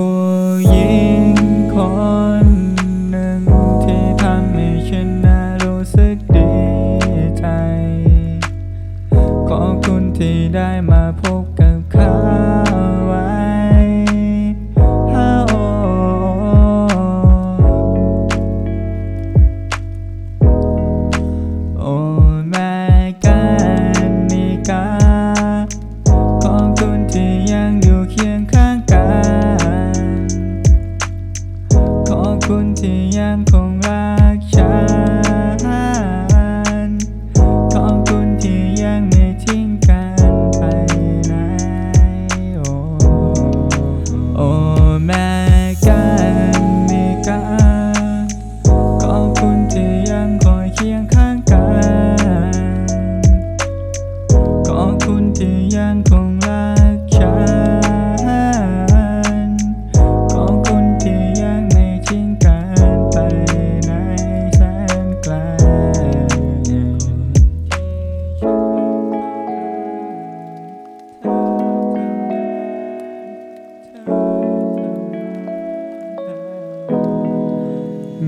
Oh.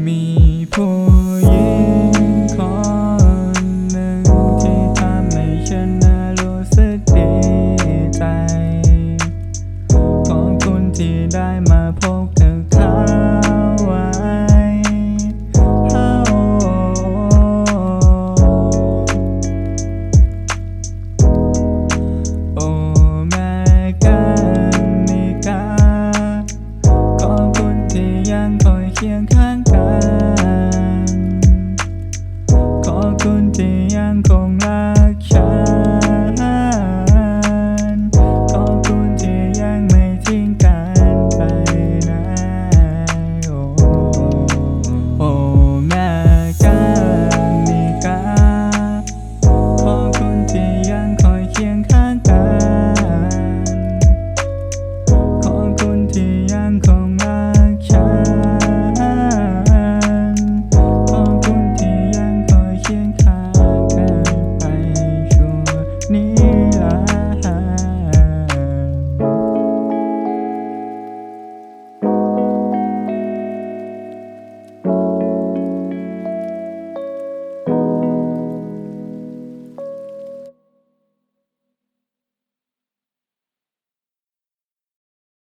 มีผู้หญิงคนหนึ่งที่ทำให้ฉันนรู้สึกดีใจ ขอบคุณที่ได้มาพบเธอเข้าไว้ โอ้แม่กันนิกาขอบคุณที่ยังคอยเคียงข้าง